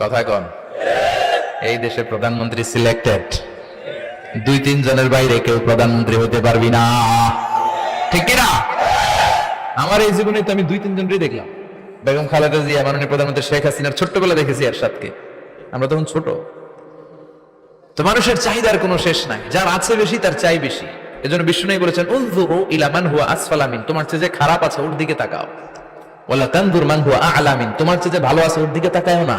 কথা কন। এই দেশে প্রধানমন্ত্রী সিলেক্টেড দুই তিন জনের বাইরে কেউ প্রধানমন্ত্রী হতে পারবি না। ঠিক কিনা আমার এই জীবনে তো আমি দুই তিন জনকেই দেখলাম। বেগম খালেদা জিয়া, মাননীয় প্রধানমন্ত্রী শেখ হাসিনার ছোট্টবেলা দেখেছি এরশাদকে। আমরা তখন ছোট। তো মানুষের চাহিদার কোনো শেষ নাই। যার আছে বেশি, তার চাই বেশি। এজন্য বিষ্ণু বলেছেন, উনজুরু ইলা মান হুয়া আসফালামিন তোমার চেয়ে যে খারাপ আছে ওর দিকে তাকাও। ওয়ালা তানজুর মান হুয়া আ'লামিন তোমার চেয়ে যে ভালো আছে ওর দিকে তাকাও না।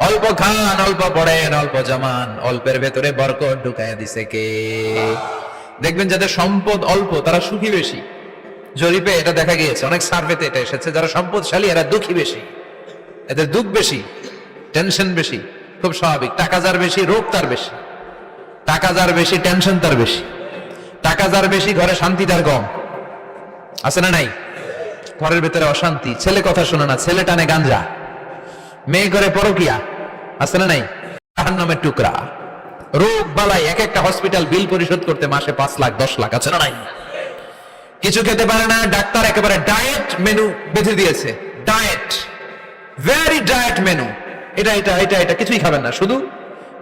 অল্প খান, অল্প পড়েন, অল্প জমান, অল্পের ভেতরে বরকত ঢুকায় দিছে কে? দেখবেন যাদের সম্পদ অল্প, তারা সুখী বেশি। জরিপে এটা দেখা গিয়েছে, অনেক সার্ভেতে এটা এসেছে, যারা সম্পদশালী, এরা দুঃখী বেশি। এদের দুঃখ বেশি টেনশন বেশি, খুব স্বাভাবিক। টাকা যার বেশি, রোগ তার বেশি। টাকা যার বেশি টেনশন তার বেশি। টাকা যার বেশি, ঘরে শান্তি তার কম। আছে না নাই? ঘরের ভেতরে অশান্তি। ছেলে কথা শোনে না, ছেলে টানে গাঞ্জা। মেয়ে ঘরে পরকিয়া, আছে না নাই? নামের টুকরা। রোগ বালাই এক একটা হসপিটাল বিল পরিশোধ করতে মাসে পাঁচ লাখ, দশ লাখ, আছে না নাই? কিছু খেতে পারে না, ডাক্তার একেবারে ডায়েট মেনু বেঁধে দিয়েছে। Diet very diet menu. এটা এটা এটা এটা, কিছুই খাবেন না, শুধু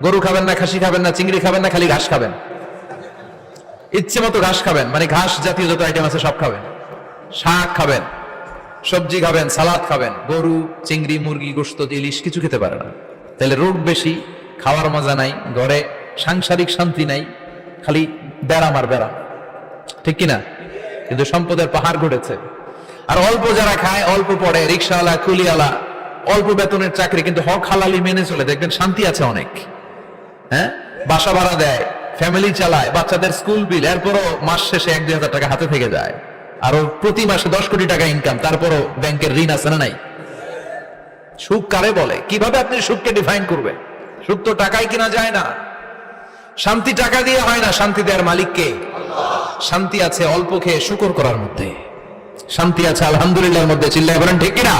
গরু খাবেন না, খাসি খাবেন না, চিংড়ি খাবেন না, খালি ঘাস খাবেন। ইচ্ছে মতো ঘাস খাবেন মানে ঘাস জাতীয় যত আইটেম আছে সব খাবেন। শাক খাবেন। সবজি খাবেন, সালাদ খাবেন, গরু, চিংড়ি, মুরগি, গোস্ত, ইলিশ কিছু খেতে পারে না। তাহলে রোগ বেশি, খাওয়ার মজা নাই, ঘরে সাংসারিক শান্তি নাই, খালি বেড়াম আর বেড়াম ঠিক কিনা? কিন্তু সম্পদের পাহাড় ঘটেছে। আর অল্প যারা খায়, অল্প পড়ে, রিক্সাওয়ালা কুলিওয়ালা অল্প বেতনের চাকরি, কিন্তু হক হালালি মেনে চলে। দেখবেন শান্তি আছে অনেক। হ্যাঁ? বাসা ভাড়া দেয় ফ্যামিলি চালায়, বাচ্চাদের স্কুল বিল এরপরও মাস শেষে এক দুই হাজার টাকা হাতে থেকে যায়। আরও প্রতি মাসে দশ কোটি টাকা ইনকাম তারপরও ব্যাংকের ঋণ আছে না নাই? সুখ কারে বলে? কীভাবে আপনি সুখকে ডিফাইন করবেন? সুখ তো টাকায় কিনা যায় না। শান্তি টাকা দিয়ে হয় না, শান্তি দেওয়ার মালিককে শান্তি আছে অল্প খেয়ে শুকর করার মধ্যে। শান্তি আছে আলহামদুলিল্লাহর মধ্যে, চিল্লায় বলেন ঠিক কিনা?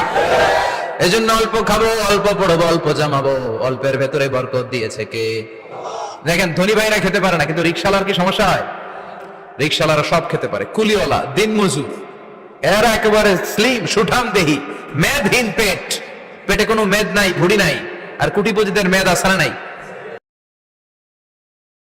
এজন্য অল্প খাব, অল্প পড়ব, অল্প জামাবো, অল্পের ভেতরে বরকত দিয়েছে কে? দেখেন, ধনী ভাইরা খেতে পারে না, কিন্তু রিক্সালার কি সমস্যা হয়? রিক্সালারা সব খেতে পারে। কুলিওয়ালা দিন মজুর এরা একেবারে স্লিম সুঠাম দেহি মেদহীন পেট। পেটে কোনো মেদ নাই, ভুড়ি নাই, আর কুটিপতিদের মেদ আসারা নাই।